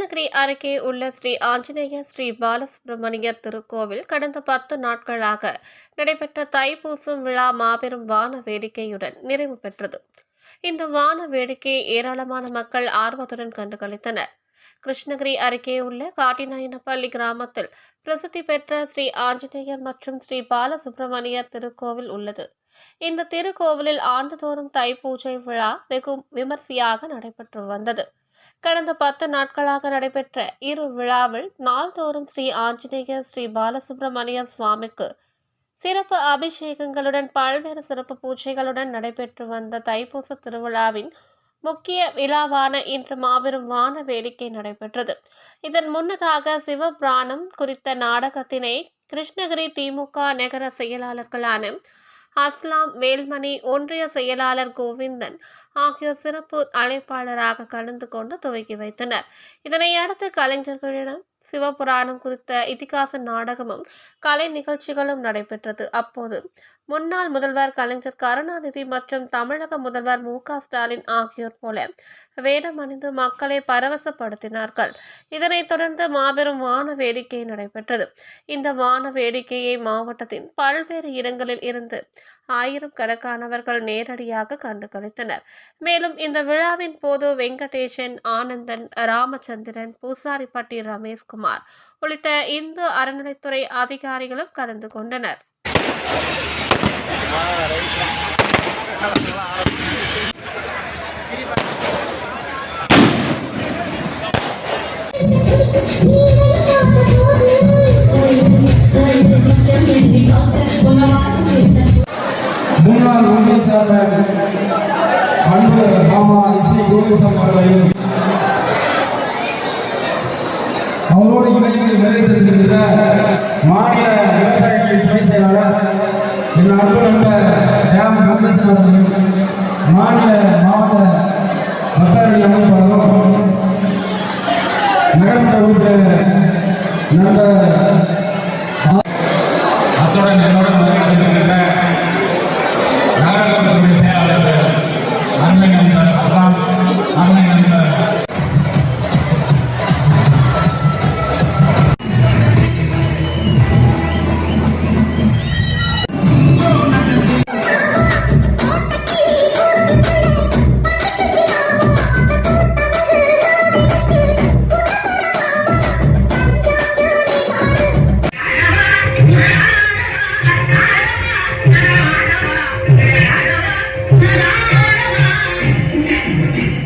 கிருஷ்ணகிரி அருகே உள்ள ஸ்ரீ ஆஞ்சநேய ஸ்ரீ பாலசுப்ரமணியர் திருக்கோவில் கடந்த பத்து நாட்களாக நடைபெற்ற தைப்பூசம் விழா மாபெரும் வான வேடிக்கையுடன் நிறைவு பெற்றது. இந்த வான வேடிக்கையை ஏராளமான மக்கள் ஆர்வத்துடன் கண்டுகளித்தனர். கிருஷ்ணகிரி அருகே உள்ள காட்டிநாயனப்பள்ளி கிராமத்தில் பிரசித்தி பெற்ற ஸ்ரீ ஆஞ்சநேயர் மற்றும் ஸ்ரீ பாலசுப்பிரமணியர் திருக்கோவில் உள்ளது. இந்த திருக்கோவிலில் ஆண்டுதோறும் தைப்பூஜை விழா வெகு விமர்சையாக நடைபெற்று வந்தது. கடந்த பத்து நாட்களாக நடைபெற்ற இரு விழாவில் நாள்தோறும் ஸ்ரீ ஆஞ்சநேயர் ஸ்ரீ பாலசுப்பிரமணியர் சுவாமிக்கு சிறப்பு அபிஷேகங்களுடன் பல்வேறு சிறப்பு பூஜைகளுடன் நடைபெற்று வந்த தைப்பூச திருவிழாவின் முக்கிய விழாவான இன்று மாபெரும் வான வேடிக்கை நடைபெற்றது. இதன் முன்னதாக சிவபிராணம் குறித்த நாடகத்தினை கிருஷ்ணகிரி திமுக நகர செயலாளர்களான அஸ்லாம் வேல்மணி ஒன்றிய செயலாளர் கோவிந்தன் ஆகியோர் சிறப்பு அழைப்பாளராக கலந்து கொண்டு துவக்கி வைத்தனர். இதனை அடுத்து கலைஞர்களிடம் சிவபுராணம் குறித்த இதிகாச நாடகமும் கலை நிகழ்ச்சிகளும் நடைபெற்றது. அப்போது முன்னாள் முதல்வர் கலைஞர் கருணாநிதி மற்றும் தமிழக முதல்வர் மு ஸ்டாலின் ஆகியோர் போல வேடம் அணிந்து மக்களை பரவசப்படுத்தினார்கள். இதனைத் தொடர்ந்து மாபெரும் வான வேடிக்கை நடைபெற்றது. இந்த வான வேடிக்கையை மாவட்டத்தின் பல்வேறு இடங்களில் இருந்து ஆயிரம் கணக்கானவர்கள் நேரடியாக கண்டு கழித்தனர் மேலும் இந்த விழாவின் போது வெங்கடேசன் ஆனந்தன் ராமச்சந்திரன் பூசாரிப்பட்டி ரமேஷ்குமார் உள்ளிட்ட இந்து அறநிலைத்துறை அதிகாரிகளும் கலந்து கொண்டனர். முன்னாள் ஒன்றிய அன்பு மாமா எஸ்பி கோவிந்தசாமி அவர்களையும் அவரோடு இணைந்து நிறைவேற்றிருக்கின்ற மாநில விவசாய கணேசன் மாநில மாவட்ட பக்தர்களை அமைப்பாளரும் நகர்ப்புற உறுப்பினர்